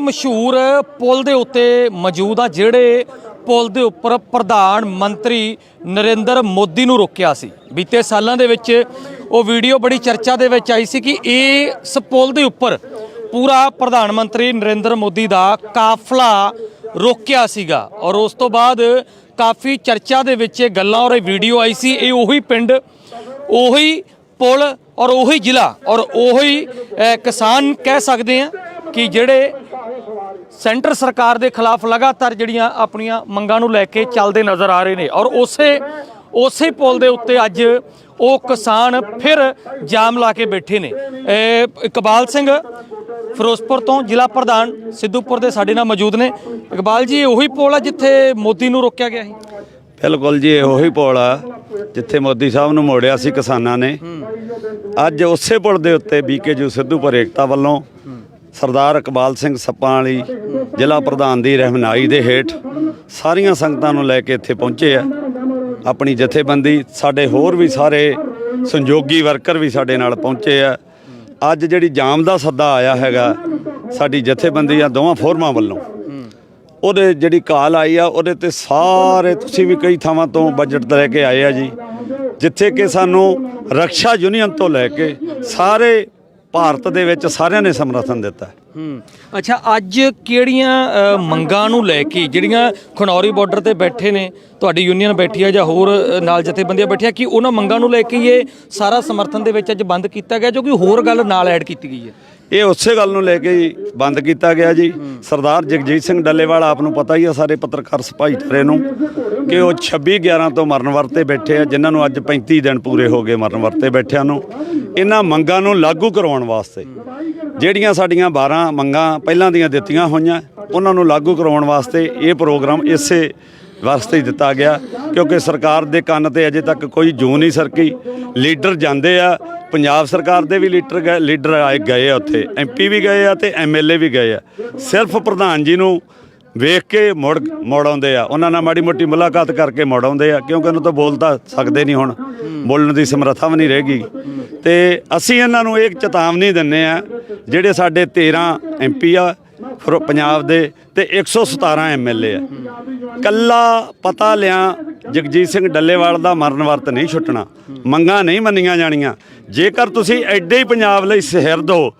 ਮਸ਼ਹੂਰ ਪੁਲ ਦੇ ਉੱਤੇ ਮੌਜੂਦ ਆ, ਜਿਹੜੇ ਪੁਲ ਦੇ ਉੱਪਰ ਪ੍ਰਧਾਨ ਮੰਤਰੀ ਨਰਿੰਦਰ ਮੋਦੀ ਨੂੰ ਰੋਕਿਆ ਸੀ। ਬੀਤੇ ਸਾਲਾਂ ਦੇ ਵਿੱਚ ਉਹ ਵੀਡੀਓ ਬੜੀ ਚਰਚਾ ਦੇ ਵਿੱਚ ਆਈ ਸੀ ਕਿ ਇਹ ਇਸ ਪੁਲ ਦੇ ਉੱਪਰ ਪੂਰਾ ਪ੍ਰਧਾਨ ਮੰਤਰੀ ਨਰਿੰਦਰ ਮੋਦੀ ਦਾ ਕਾਫਲਾ ਰੋਕਿਆ ਸੀਗਾ ਔਰ ਉਸ ਤੋਂ ਬਾਅਦ ਕਾਫੀ ਚਰਚਾ ਦੇ ਵਿੱਚ ਇਹ ਗੱਲਾਂ ਔਰ ਇਹ ਵੀਡੀਓ ਆਈ ਸੀ। ਇਹ ਉਹੀ ਪਿੰਡ, ਉਹੀ ਪੁਲ ਔਰ ਉਹੀ ਜ਼ਿਲ੍ਹਾ ਔਰ ਉਹੀ ਕਿਸਾਨ ਕਹਿ ਸਕਦੇ ਆ ਕਿ ਜਿਹੜੇ ਸੈਂਟਰ ਸਰਕਾਰ ਦੇ ਖਿਲਾਫ ਲਗਾਤਾਰ ਜਿਹੜੀਆਂ ਆਪਣੀਆਂ ਮੰਗਾਂ ਨੂੰ ਲੈ ਕੇ ਚੱਲਦੇ ਨਜ਼ਰ ਆ ਰਹੇ ਨੇ ਔਰ ਉਸੇ ਉਸੇ ਪੁਲ ਦੇ ਉੱਤੇ ਅੱਜ ਉਹ ਕਿਸਾਨ ਫਿਰ ਜਾਮ ਲਾ ਕੇ ਬੈਠੇ ਨੇ। ਇਕਬਾਲ ਸਿੰਘ ਫਿਰੋਜ਼ਪੁਰ ਤੋਂ ਜ਼ਿਲ੍ਹਾ ਪ੍ਰਧਾਨ ਸਿੱਧੂਪੁਰ ਦੇ ਸਾਡੇ ਨਾਲ ਮੌਜੂਦ ਨੇ। ਇਕਬਾਲ ਜੀ ਉਹੀ ਪੁਲ ਆ ਜਿੱਥੇ ਮੋਦੀ ਨੂੰ ਰੋਕਿਆ ਗਿਆ ਸੀ? ਬਿਲਕੁਲ ਜੀ ਇਹ ਉਹੀ ਪੁਲ ਆ ਜਿੱਥੇ ਮੋਦੀ ਸਾਹਿਬ ਨੂੰ ਮੋੜਿਆ ਸੀ ਕਿਸਾਨਾਂ ਨੇ। ਅੱਜ ਉਸੇ ਪੁਲ ਦੇ ਉੱਤੇ ਬੀਕੇਯੂ ਸਿੱਧੂਪੁਰ ਏਕਤਾ ਵੱਲੋਂ ਸਰਦਾਰ ਇਕਬਾਲ ਸਿੰਘ ਸੱਪਾਂ ਵਾਲੀ ਜ਼ਿਲ੍ਹਾ ਪ੍ਰਧਾਨ ਦੀ ਰਹਿਨਮਾਈ ਦੇ ਹੇਠ ਸਾਰੀਆਂ ਸੰਗਤਾਂ ਨੂੰ ਲੈ ਕੇ ਇੱਥੇ ਪਹੁੰਚੇ ਆ। ਆਪਣੀ ਜਥੇਬੰਦੀ, ਸਾਡੇ ਹੋਰ ਵੀ ਸਾਰੇ ਸੰਯੋਗੀ ਵਰਕਰ ਵੀ ਸਾਡੇ ਨਾਲ ਪਹੁੰਚੇ ਆ। ਅੱਜ ਜਿਹੜੀ ਜਾਮ ਦਾ ਸੱਦਾ ਆਇਆ ਹੈਗਾ, ਸਾਡੀ ਜਥੇਬੰਦੀ ਆ ਦੋਵਾਂ ਫੋਰਮਾਂ ਵੱਲੋਂ। ਉਹਦੇ ਜਿਹੜੀ ਕਾਲ ਆਈ ਆ, ਉਹਦੇ ਤੇ ਸਾਰੇ ਤੁਸੀਂ ਵੀ ਕਈ ਥਾਵਾਂ ਤੋਂ ਬਜਟ ਲੈ ਕੇ ਆਏ ਆ ਜੀ। ਜਿੱਥੇ ਕਿ ਸਾਨੂੰ ਰੱਖਿਆ ਯੂਨੀਅਨ ਤੋਂ ਲੈ ਕੇ ਸਾਰੇ ਭਾਰਤ ਦੇ ਵਿੱਚ ਸਾਰਿਆਂ ਨੇ ਸਮਰਥਨ ਦਿੱਤਾ। ਹੂੰ। ਅੱਛਾ ਅੱਜ ਕਿਹੜੀਆਂ ਮੰਗਾਂ ਨੂੰ ਲੈ ਕੇ ਜਿਹੜੀਆਂ ਖਨੌਰੀ ਬਾਰਡਰ ਤੇ ਬੈਠੇ ਨੇ ਤੁਹਾਡੀ ਯੂਨੀਅਨ ਬੈਠੀ ਆ ਜਾਂ ਹੋਰ ਨਾਲ ਜਥੇਬੰਦੀਆਂ ਬੈਠੀਆਂ ਕਿ ਉਹਨਾਂ ਮੰਗਾਂ ਨੂੰ ਲੈ ਕੇ ਇਹ ਸਾਰਾ ਸਮਰਥਨ ਦੇ ਵਿੱਚ ਅੱਜ ਬੰਦ ਕੀਤਾ ਗਿਆ ਜੋ ਕਿ ਹੋਰ ਗੱਲ ਨਾਲ ਐਡ ਕੀਤੀ ਗਈ ਹੈ? ਇਹ ਉਸੇ ਗੱਲ ਨੂੰ ਲੈ ਕੇ ਹੀ ਬੰਦ ਕੀਤਾ ਗਿਆ ਜੀ। ਸਰਦਾਰ ਜਗਜੀਤ ਸਿੰਘ ਡੱਲੇਵਾਲ ਆਪ ਨੂੰ ਪਤਾ ਹੀ ਆ ਸਾਰੇ ਪੱਤਰਕਾਰ ਭਾਈਚਾਰੇ ਨੂੰ ਕਿ ਉਹ 26 11 ਤੋਂ ਮਰਨ ਵਰਤੇ ਬੈਠੇ ਆ ਜਿਨ੍ਹਾਂ ਨੂੰ ਅੱਜ 35 ਦਿਨ ਪੂਰੇ ਹੋ ਗਏ ਮਰਨ ਵਰਤੇ ਬੈਠਿਆਂ ਨੂੰ। ਇਹਨਾਂ ਮੰਗਾਂ ਨੂੰ ਲਾਗੂ ਕਰਵਾਉਣ ਵਾਸਤੇ। ਜਿਹੜੀਆਂ ਸਾਡੀਆਂ 12 ਮੰਗਾਂ ਪਹਿਲਾਂ ਦੀਆਂ ਦਿੱਤੀਆਂ ਹੋਈਆਂ, ਉਹਨਾਂ ਨੂੰ ਲਾਗੂ ਕਰਵਾਉਣ ਵਾਸਤੇ ਇਹ ਪ੍ਰੋਗਰਾਮ ਇਸੇ ਵਾਸਤੇ ਹੀ ਦਿੱਤਾ ਗਿਆ, ਕਿਉਂਕਿ ਸਰਕਾਰ ਦੇ ਕੰਨ ਤੇ ਅਜੇ ਤੱਕ ਕੋਈ ਜੂ ਨਹੀਂ ਸਰਕੀ। ਲੀਡਰ ਜਾਂਦੇ ਆ, ਪੰਜਾਬ ਸਰਕਾਰ ਦੇ ਵੀ ਲੀਡਰ ਗਏ, ਲੀਡਰ ਆਏ ਗਏ ਆ ਉੱਥੇ। ਐਮਪੀ ਵੀ ਗਏ ਆ ਤੇ ਐਮਐਲਏ ਵੀ ਗਏ ਆ। ਸਿਰਫ ਪ੍ਰਧਾਨ ਜੀ ਨੂੰ ਵੇਖ ਕੇ ਮੁੜ ਮੁੜ ਆਉਂਦੇ ਆ। ਉਹਨਾਂ ਨਾਲ ਮਾੜੀ ਮੋਟੀ ਮੁਲਾਕਾਤ ਕਰਕੇ ਮੁੜ ਆਉਂਦੇ ਆ। ਕਿਉਂਕਿ ਉਹਨਾਂ ਤੋਂ ਬੋਲ ਤਾਂ ਸਕਦੇ ਨਹੀਂ ਹੁਣ। ਬੋਲਣ ਦੀ ਸਮਰੱਥਾ ਵੀ ਨਹੀਂ ਰਹੇਗੀ। ਤੇ ਅਸੀਂ ਇਹਨਾਂ ਨੂੰ ਇੱਕ ਚੇਤਾਵਨੀ ਦਿੰਨੇ ਆ, ਜਿਹੜੇ ਸਾਡੇ 13 ਐਮਪੀ ਆ, ਫਿਰ ਪੰਜਾਬ ਦੇ ਤੇ 117 ਐਮਐਲਏ ਆ। ਕੱਲਾ ਪਤਾ ਲਿਆ, ਜਗਜੀਤ ਸਿੰਘ ਡੱਲੇਵਾਲ ਦਾ ਮਰਨ ਵਰਤ ਨਹੀਂ ਛੁੱਟਣਾ। ਮੰਗਾਂ ਨਹੀਂ ਮੰਨੀਆਂ ਜਾਣੀਆਂ। ਜੇਕਰ ਤੁਸੀਂ ਐਡੇ ਹੀ ਪੰਜਾਬ ਲਈ ਸਹਿਰਦ ਹੋ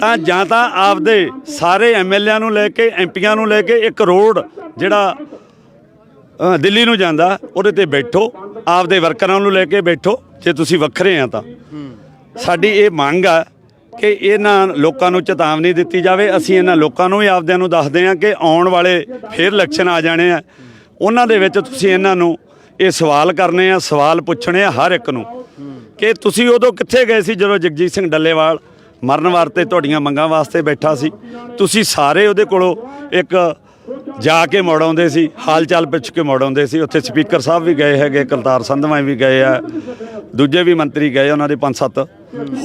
ਤਾਂ ਜਾਂ ਤਾਂ ਆਪਦੇ ਸਾਰੇ ਐਮਐਲਏਆਂ ਨੂੰ ਲੈ ਕੇ, ਐਮਪੀਆਂ ਨੂੰ ਲੈ ਕੇ ਇੱਕ ਰੋਡ ਜਿਹੜਾ ਦਿੱਲੀ ਨੂੰ ਜਾਂਦਾ, ਉਹਦੇ ਤੇ ਬੈਠੋ, ਆਪਦੇ ਵਰਕਰਾਂ ਨੂੰ ਲੈ ਕੇ ਬੈਠੋ, ਜੇ ਤੁਸੀਂ ਵੱਖਰੇ ਆ ਤਾਂ। ਸਾਡੀ ਇਹ ਮੰਗ ਆ ਕਿ ਇਹਨਾਂ ਲੋਕਾਂ ਨੂੰ ਚੇਤਾਵਨੀ ਦਿੱਤੀ ਜਾਵੇ। ਅਸੀਂ ਇਹਨਾਂ ਲੋਕਾਂ ਨੂੰ ਵੀ ਆਪਦਿਆਂ ਨੂੰ ਦੱਸਦੇ ਆ ਕਿ ਆਉਣ ਵਾਲੇ ਫੇਰ ਇਲੈਕਸ਼ਨ ਆ ਜਾਣੇ ਆ। ਉਹਨਾਂ ਦੇ ਵਿੱਚ ਤੁਸੀਂ ਇਹਨਾਂ ਨੂੰ ਇਹ ਸਵਾਲ ਕਰਨੇ ਆ, ਸਵਾਲ ਪੁੱਛਣੇ ਆ ਹਰ ਇੱਕ ਨੂੰ ਕਿ ਤੁਸੀਂ ਉਦੋਂ ਕਿੱਥੇ ਗਏ ਸੀ ਜਦੋਂ ਜਗਜੀਤ ਸਿੰਘ ਡੱਲੇਵਾਲ ਮਰਨ ਵਾਸਤੇ ਤੁਹਾਡੀਆਂ ਮੰਗਾਂ ਵਾਸਤੇ ਬੈਠਾ ਸੀ। ਤੁਸੀਂ ਸਾਰੇ ਉਹਦੇ ਕੋਲੋਂ ਇੱਕ ਜਾ ਕੇ ਮੋੜ ਆਉਂਦੇ ਸੀ, ਹਾਲ ਚਾਲ ਪੁੱਛ ਕੇ ਮੋੜ ਆਉਂਦੇ ਸੀ। ਉੱਥੇ ਸਪੀਕਰ ਸਾਹਿਬ ਵੀ ਗਏ ਹੈਗੇ ਕੁਲਤਾਰ ਸੰਧਵਾਂ ਵੀ ਗਏ ਆ, ਦੂਜੇ ਵੀ ਮੰਤਰੀ ਗਏ ਉਹਨਾਂ ਦੇ ਪੰਜ ਸੱਤ।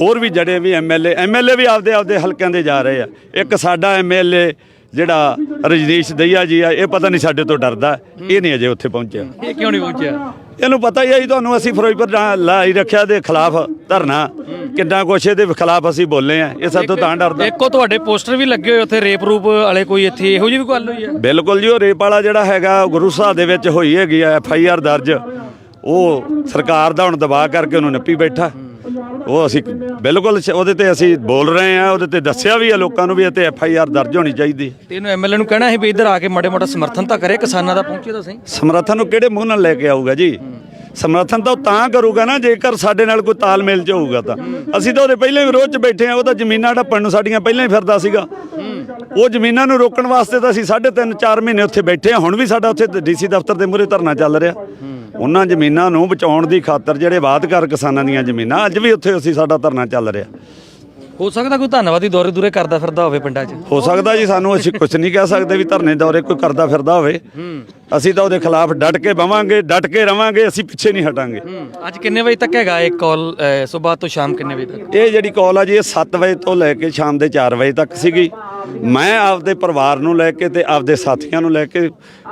ਹੋਰ ਵੀ ਜਿਹੜੇ ਵੀ ਐਮਐਲਏ ਐਮਐਲਏ ਵੀ ਆਪਦੇ ਆਪਦੇ ਹਲਕਿਆਂ ਦੇ ਜਾ ਰਹੇ ਆ। ਇੱਕ ਸਾਡਾ ਐਮਐਲਏ ਜਿਹੜਾ ਰਜਨੀਸ਼ ਦਈਆ ਜੀ ਆ, ਇਹ ਪਤਾ ਨਹੀਂ ਸਾਡੇ ਤੋਂ ਡਰਦਾ, ਇਹ ਨਹੀਂ ਅਜੇ ਉੱਥੇ ਪਹੁੰਚਿਆ। ਇਹ ਕਿਉਂ ਨਹੀਂ ਪਹੁੰਚਿਆ? ਇਹਨੂੰ ਪਤਾ ਹੀ ਹੈ ਜੀ ਤੁਹਾਨੂੰ ਅਸੀਂ ਫਿਰੋਜ਼ਪੁਰ ਲਾਈ ਰੱਖਿਆ ਦੇ ਖਿਲਾਫ ਧਰਨਾ। ਕਿੰਨਾ ਕੁਛ ਇਹਦੇ ਖਿਲਾਫ ਅਸੀਂ ਬੋਲੇ ਆ ਇਹ ਸਭ ਤੋਂ ਤਾਂ ਡਰਦਾ। ਇੱਕੋ ਤੁਹਾਡੇ ਪੋਸਟਰ ਵੀ ਲੱਗੇ ਹੋਏ ਉੱਥੇ ਰੇਪ ਰੂਪ ਵਾਲੇ ਕੋਈ ਇੱਥੇ ਇਹੋ ਜਿਹੀ ਵੀ ਗੱਲ ਹੋਈ ਹੈ? ਬਿਲਕੁਲ ਜੀ ਉਹ ਰੇਪ ਵਾਲਾ ਜਿਹੜਾ ਹੈਗਾ ਉਹ ਗੁਰੂ ਸਾਹਿਬ ਦੇ ਵਿੱਚ ਹੋਈ ਹੈਗੀ ਆ ਐਫ ਆਈ ਆਰ ਦਰਜ। ਉਹ ਸਰਕਾਰ ਦਾ ਹੁਣ ਦਬਾਅ ਕਰਕੇ ਉਹਨੂੰ ਨੱਪੀ ਬੈਠਾ। ਉਹ ਅਸੀਂ ਬਿਲਕੁਲ ਸ- ਉਹਦੇ ਤੇ ਅਸੀਂ ਬੋਲ ਰਹੇ ਆ ਉਹਦੇ ਤੇ ਦੱਸਿਆ ਵੀ ਆ ਲੋਕਾਂ ਨੂੰ ਵੀ ਇਹ ਤੇ ਐਫ ਆਈ ਆਰ ਦਰਜ ਹੋਣੀ ਚਾਹੀਦੀ। ਤੇ ਇਹਨੂੰ ਐਮਐਲਏ ਨੂੰ ਕਹਿਣਾ ਸੀ ਵੀ ਇੱਧਰ ਆ ਕੇ ਮਾੜੇ ਮੋਟਾ ਸਮਰਥਨ ਤਾਂ ਕਰੇ ਕਿਸਾਨਾਂ ਦਾ ਪਹੁੰਚੇ ਤਾਂ ਸਹੀ। ਸਮਰਥਨ ਨੂੰ ਕਿਹੜੇ ਮੂੰਹ ਨਾਲ ਲੈ ਕੇ ਆਊਗਾ ਜੀ? ਸਮਰਥਨ ਤਾਂ ਉਹ ਤਾਂ ਕਰੂਗਾ ਨਾ ਜੇਕਰ ਸਾਡੇ ਨਾਲ ਕੋਈ ਤਾਲਮੇਲ ਚ ਹੋਊਗਾ ਤਾਂ। ਅਸੀਂ ਤਾਂ ਉਹਦੇ ਪਹਿਲੇ ਵਿਰੋਧ ਚ ਬੈਠੇ ਆ ਉਹ ਤਾਂ ਜ਼ਮੀਨਾਂ ਢੱਪਣ ਨੂੰ ਸਾਡੀਆਂ ਪਹਿਲਾਂ ਹੀ ਫਿਰਦਾ ਸੀਗਾ। ਉਹ ਜ਼ਮੀਨਾਂ ਨੂੰ ਰੋਕਣ ਵਾਸਤੇ ਤਾਂ ਅਸੀਂ ਸਾਢੇ ਤਿੰਨ 4 ਮਹੀਨੇ ਉੱਥੇ ਬੈਠੇ ਆ ਹੁਣ ਵੀ ਸਾਡਾ ਉੱਥੇ ਡੀਸੀ ਦਫ਼ਤਰ ਦੇ ਮੂਹਰੇ ਧਰਨਾ ਚੱਲ ਰਿਹਾ। ਉਹਨਾਂ ਜ਼ਮੀਨਾਂ ਨੂੰ ਬਚਾਉਣ ਦੀ ਖਾਤਰ ਜਿਹੜੇ ਬਾਤ ਕਰ ਕਿਸਾਨਾਂ ਦੀਆਂ ਜ਼ਮੀਨਾਂ ਅੱਜ ਵੀ ਉੱਥੇ ਅਸੀਂ ਸਾਡਾ ਧਰਨਾ ਚੱਲ ਰਿਹਾ। ਹੋ ਸਕਦਾ ਕੋਈ ਧੰਨਵਾਦੀ ਦੌਰੇ ਦੂਰੇ ਕਰਦਾ ਫਿਰਦਾ ਹੋਵੇ ਪਿੰਡਾਂ 'ਚ? ਹੋ ਸਕਦਾ ਜੀ ਸਾਨੂੰ ਅਸੀਂ ਕੁਝ ਨਹੀਂ ਕਹਿ ਸਕਦੇ ਵੀ ਧਰਨੇ ਦੌਰੇ ਕੋਈ ਕਰਦਾ ਫਿਰਦਾ ਹੋਵੇ। ਅਸੀਂ ਤਾਂ ਉਹਦੇ ਖਿਲਾਫ ਡਟ ਕੇ ਬਵਾਂਗੇ ਡਟ ਕੇ ਰਵਾਂਗੇ ਅਸੀਂ ਪਿੱਛੇ ਨਹੀਂ ਹਟਾਂਗੇ। ਅੱਜ ਕਿੰਨੇ ਵਜੇ ਤੱਕ ਹੈਗਾ ਇਹ ਕਾਲ ਸਵੇਰ ਤੋਂ ਸ਼ਾਮ ਕਿੰਨੇ ਵਜੇ ਤੱਕ? ਇਹ ਜਿਹੜੀ ਕਾਲ ਆ ਜੀ ਇਹ 7 ਵਜੇ ਤੋਂ ਲੈ ਕੇ ਸ਼ਾਮ ਦੇ 4 ਵਜੇ ਤੱਕ ਸੀਗੀ। ਮੈਂ ਆਪਦੇ ਪਰਿਵਾਰ ਨੂੰ ਲੈ ਕੇ ਤੇ ਆਪਦੇ ਸਾਥੀਆਂ ਨੂੰ ਲੈ ਕੇ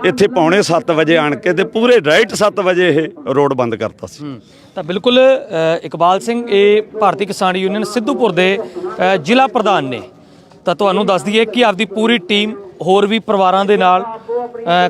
ਇੱਥੇ ਪੌਣੇ 7 ਵਜੇ ਆਣ ਕੇ ਤੇ ਪੂਰੇ ਰਾਈਟ 7 ਵਜੇ ਇਹ ਰੋਡ ਬੰਦ ਕਰਤਾ ਸੀ। ਤਾਂ ਬਿਲਕੁਲ ਇਕਬਾਲ ਸਿੰਘ ਇਹ ਭਾਰਤੀ ਕਿਸਾਨ ਯੂਨੀਅਨ ਸਿੱਧੂਪੁਰ ਦੇ ਜ਼ਿਲ੍ਹਾ ਪ੍ਰਧਾਨ ਨੇ। ਤਾਂ ਤੁਹਾਨੂੰ ਦੱਸ ਦਈਏ ਕਿ ਆਪਦੀ ਪੂਰੀ ਟੀਮ ਹੋਰ ਵੀ ਪਰਿਵਾਰਾਂ ਦੇ ਨਾਲ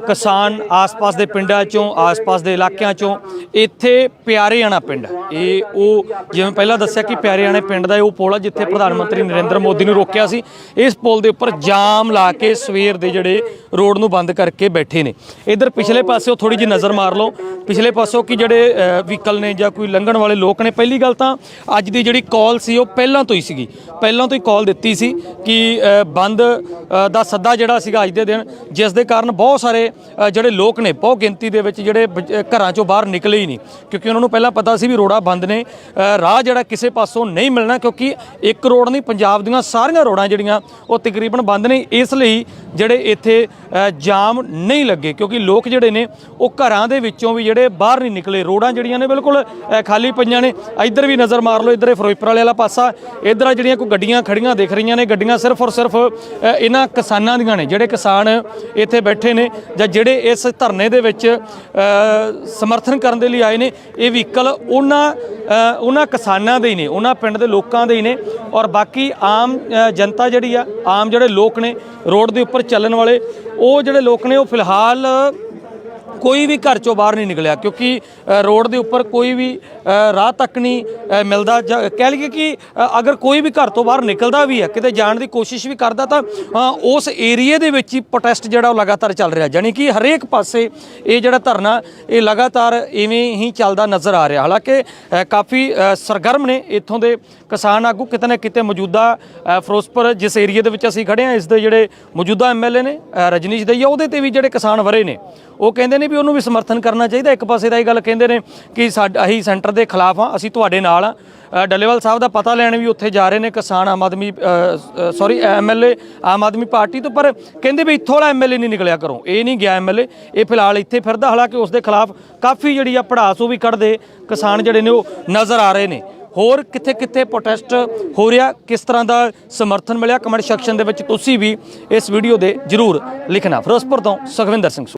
ਕਿਸਾਨ ਆਸ-ਪਾਸ ਦੇ ਪਿੰਡਾਂ ਚੋਂ, ਆਸ-ਪਾਸ ਦੇ ਇਲਾਕਿਆਂ ਚੋਂ, ਇੱਥੇ ਪਿਆਰੇਆਣਾ ਪਿੰਡ। ਇਹ ਉਹ ਜਿਵੇਂ ਪਹਿਲਾਂ ਦੱਸਿਆ ਕਿ ਪਿਆਰੇਆਣੇ ਪਿੰਡ ਦਾ ਇਹ ਉਹ ਪੁਲ ਆ ਜਿੱਥੇ ਪ੍ਰਧਾਨ ਮੰਤਰੀ ਨਰਿੰਦਰ ਮੋਦੀ ਨੂੰ ਰੋਕਿਆ ਸੀ। ਇਸ ਪੁਲ ਦੇ ਉੱਪਰ ਜਾਮ ਲਾ ਕੇ ਸਵੇਰ ਦੇ ਜਿਹੜੇ ਰੋਡ ਨੂੰ ਬੰਦ ਕਰਕੇ ਬੈਠੇ ਨੇ। ਇਧਰ ਪਿਛਲੇ ਪਾਸਿਓਂ ਥੋੜੀ ਜਿਹੀ ਨਜ਼ਰ ਮਾਰ ਲਓ। ਪਿਛਲੇ ਪਾਸੋਂ ਕਿ ਜਿਹੜੇ ਵਹੀਕਲ ਨੇ ਜਾਂ ਕੋਈ ਲੰਘਣ ਵਾਲੇ ਲੋਕ ਨੇ, ਪਹਿਲੀ ਗੱਲ ਤਾਂ ਅੱਜ ਦੀ ਜਿਹੜੀ ਕਾਲ ਸੀ ਉਹ ਪਹਿਲਾਂ ਤੋਂ ਹੀ ਸੀਗੀ। ਪਹਿਲਾਂ ਤੋਂ ਹੀ ਕਾਲ ਦਿੱਤੀ ਸੀ ਕਿ ਬੰਦ ਦਾ ਸੱਦਾ ਜਿਹੜਾ ਸੀਗਾ ਅੱਜ ਦੇ ਦਿਨ, ਜਿਸ ਦੇ ਕਾਰਨ ਬਹੁਤ ਬਹੁਤ ਸਾਰੇ ਜਿਹੜੇ ਲੋਕ ਨੇ, ਬਹੁਤ ਗਿਣਤੀ ਦੇ ਵਿੱਚ ਜਿਹੜੇ ਘਰਾਂ ਚੋਂ ਬਾਹਰ ਨਿਕਲੇ ਹੀ ਨਹੀਂ। ਕਿਉਂਕਿ ਉਹਨਾਂ ਨੂੰ ਪਹਿਲਾਂ ਪਤਾ ਸੀ ਵੀ ਰੋੜਾ ਬੰਦ ਨੇ ਰਾਹ ਜਿਹੜਾ ਕਿਸੇ ਪਾਸੋਂ ਨਹੀਂ ਮਿਲਣਾ ਕਿਉਂਕਿ ਇੱਕ ਰੋਡ ਨਹੀਂ, ਪੰਜਾਬ ਦੀਆਂ ਸਾਰੀਆਂ ਰੋਡਾਂ ਜਿਹੜੀਆਂ, ਉਹ ਤਕਰੀਬਨ ਬੰਦ ਨੇ। ਇਸ ਲਈ ਜਿਹੜੇ ਇੱਥੇ ਜਾਮ ਨਹੀਂ ਲੱਗੇ ਕਿਉਂਕਿ ਲੋਕ ਜਿਹੜੇ ਨੇ, ਉਹ ਘਰਾਂ ਦੇ ਵਿੱਚੋਂ ਵੀ ਜਿਹੜੇ ਬਾਹਰ ਨਹੀਂ ਨਿਕਲੇ। ਰੋਡਾਂ ਜਿਹੜੀਆਂ ਨੇ ਬਿਲਕੁਲ ਖਾਲੀ ਪਈਆਂ ਨੇ। ਇੱਧਰ ਵੀ ਨਜ਼ਰ ਮਾਰ ਲਓ, ਇੱਧਰ ਫਿਰੋਜ਼ਪੁਰ ਵਾਲੇ ਵਾਲਾ ਪਾਸਾ। ਇੱਧਰ ਜਿਹੜੀਆਂ ਕੋਈ ਗੱਡੀਆਂ ਖੜੀਆਂ ਦਿਖ ਰਹੀਆਂ ਨੇ, ਗੱਡੀਆਂ ਸਿਰਫ ਔਰ ਸਿਰਫ ਇਹਨਾਂ ਕਿਸਾਨਾਂ ਦੀਆਂ ਨੇ। ਜਿਹੜੇ ਕਿਸਾਨ ਇੱਥੇ ਬੈਠੇ ਨੇ ਜਾਂ ਜਿਹੜੇ ਇਸ ਧਰਨੇ ਦੇ ਵਿੱਚ ਸਮਰਥਨ ਕਰਨ ਦੇ ਲਈ ਆਏ ਨੇ, ਇਹ ਵਹੀਕਲ ਉਹਨਾਂ ਉਹਨਾਂ ਕਿਸਾਨਾਂ ਦੇ ਹੀ ਨੇ, ਉਹਨਾਂ ਪਿੰਡ ਦੇ ਲੋਕਾਂ ਦੇ ਹੀ ਨੇ। ਔਰ ਬਾਕੀ ਆਮ ਜਨਤਾ ਜਿਹੜੀ ਆ, ਆਮ ਜਿਹੜੇ ਲੋਕ ਨੇ, ਰੋਡ ਦੇ ਉੱਪਰ ਚੱਲਣ ਵਾਲੇ, ਉਹ ਜਿਹੜੇ ਲੋਕ ਨੇ, ਉਹ ਫਿਲਹਾਲ ਕੋਈ ਵੀ ਘਰ ਚੋਂ ਬਾਹਰ ਨਹੀਂ ਨਿਕਲਿਆ, ਕਿਉਂਕਿ ਰੋਡ ਦੇ ਉੱਪਰ ਕੋਈ ਵੀ ਰਾਹ ਤੱਕ ਨਹੀਂ ਮਿਲਦਾ। ਜਾਂ, ਕਹਿ ਲਈਏ ਕਿ ਅਗਰ ਕੋਈ ਵੀ ਘਰ ਤੋਂ ਬਾਹਰ ਨਿਕਲਦਾ ਵੀ ਹੈ, ਕਿਤੇ ਜਾਣ ਦੀ ਕੋਸ਼ਿਸ਼ ਵੀ ਕਰਦਾ ਤਾਂ ਉਸ ਏਰੀਏ ਦੇ ਵਿੱਚ ਹੀ ਪ੍ਰੋਟੈਸਟ ਜਿਹੜਾ ਉਹ ਲਗਾਤਾਰ ਚੱਲ ਰਿਹਾ। ਜਾਨੀ ਕਿ ਹਰੇਕ ਪਾਸੇ ਇਹ ਜਿਹੜਾ ਧਰਨਾ, ਇਹ ਲਗਾਤਾਰ ਇਵੇਂ ਹੀ ਚੱਲਦਾ ਨਜ਼ਰ ਆ ਰਿਹਾ। ਹਾਲਾਂਕਿ ਕਾਫੀ ਸਰਗਰਮ ਨੇ ਇੱਥੋਂ ਦੇ ਕਿਸਾਨ ਆਗੂ, ਕਿਤੇ ਨਾ ਕਿਤੇ ਮੌਜੂਦਾ ਫਿਰੋਜ਼ਪੁਰ, ਜਿਸ ਏਰੀਏ ਦੇ ਵਿੱਚ ਅਸੀਂ ਖੜੇ ਹਾਂ, ਇਸ ਦੇ ਜਿਹੜੇ ਮੌਜੂਦਾ ਐਮਐਲਏ ਨੇ ਰਜਨੀਸ਼ ਦਈਆ, ਉਹਦੇ ਤੇ ਵੀ ਜਿਹੜੇ ਕਿਸਾਨ ਵਰੇ ਨੇ ਉਹ ਕਹਿੰਦੇ ਨੇ ਵੀ ਉਹਨੂੰ ਵੀ ਸਮਰਥਨ ਕਰਨਾ ਚਾਹੀਦਾ। ਇੱਕ ਪਾਸੇ ਦਾ ਇਹ ਗੱਲ ਕਹਿੰਦੇ ਨੇ ਕਿ ਸਾਡਾ, ਅਸੀਂ ਸੈਂਟਰ ਦੇ ਖਿਲਾਫ ਆ ਅਸੀਂ ਤੁਹਾਡੇ ਨਾਲ ਆ ਡੱਲੇਵਾਲ ਸਾਹਿਬ ਦਾ ਪਤਾ ਲੈਣ ਵੀ ਉੱਥੇ ਜਾ ਰਹੇ ਨੇ ਕਿਸਾਨ Aam Aadmi sorry MLA Aam Aadmi party ਤੋਂ, ਪਰ ਕਹਿੰਦੇ ਵੀ ਇੱਥੋਂ ਵਾਲਾ ਐਮਐਲਏ ਨਹੀਂ ਨਿਕਲਿਆ ਕਰੋ ਇਹ ਨਹੀਂ ਗਿਆ ਐਮਐਲਏ ਇਹ ਫਿਲਹਾਲ ਇੱਥੇ ਫਿਰਦਾ, ਹਾਲਾਂਕਿ ਉਸ ਦੇ ਖਿਲਾਫ ਕਾਫੀ ਜਿਹੜੀ ਆ ਪੜਾਸ ਉਹ ਵੀ ਕੱਢਦੇ ਕਿਸਾਨ ਜਿਹੜੇ ਨੇ ਉਹ ਨਜ਼ਰ ਆ ਰਹੇ ਨੇ। ਹੋਰ ਕਿੱਥੇ ਕਿੱਥੇ ਪ੍ਰੋਟੈਸਟ ਹੋ ਰਿਹਾ, ਕਿਸ ਤਰ੍ਹਾਂ ਦਾ ਸਮਰਥਨ ਮਿਲਿਆ ਕਮੈਂਟ ਸੈਕਸ਼ਨ ਦੇ ਵਿੱਚ ਤੁਸੀਂ ਵੀ ਇਸ ਵੀਡੀਓ ਦੇ ਜਰੂਰ ਲਿਖਣਾ। ਫਿਰੋਜ਼ਪੁਰ ਤੋਂ ਸੁਖਵਿੰਦਰ ਸਿੰਘ